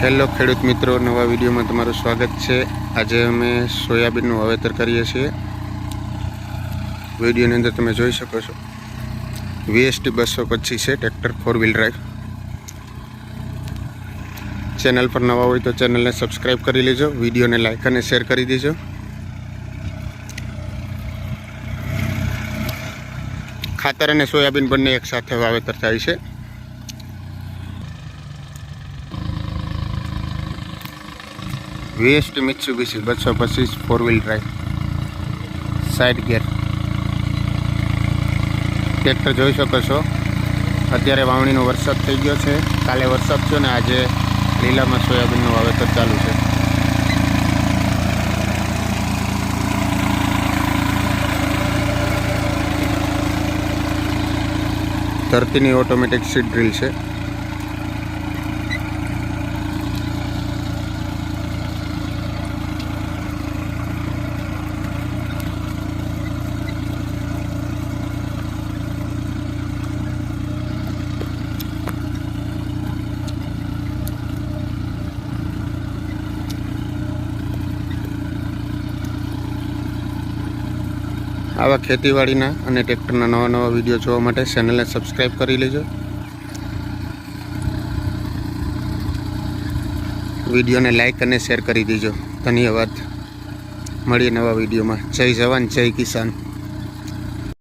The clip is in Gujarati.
હેલો ખેડૂત મિત્રો, નવા વિડીયોમાં તમારું સ્વાગત છે. આજે અમે સોયાબીનનું વાવેતર કરીએ છીએ. વિડીયોની અંદર તમે જોઈ શકો છો. વીએસટી બસો પચીસ છે, tractor four wheel drive channel પર નવા હોય તો ચેનલને સબસ્ક્રાઈબ કરી લેજો, વિડીયોને લાઈક અને શેર કરી દેજો. ખાતર અને સોયાબીન બંને એકસાથે વાવેતર થાય છે. વીએસટી મિત્સુબીસી બસો પચીસ four wheel drive side gear tractor જોઈ શકો છો. અત્યારે વાવણીનો વરસાદ થઈ ગયો છે. કાલે વરસાદ થયો ને આજે લીલામાં સોયાબીનનું વાવેતર ચાલુ છે. ધરતીની ઓટોમેટિક સીડ ડ્રીલ છે. આવા ખેતીવાડીના અને ટ્રેક્ટરના નવા નવા વીડિયો જોવા માટે ચેનલને સબસ્ક્રાઈબ કરી લેજો. વિડીયોને લાઈક અને શેર કરી દેજો. ધન્યવાદ. મળીએ નવા વિડીયોમાં. જય જવાન, જય કિસાન.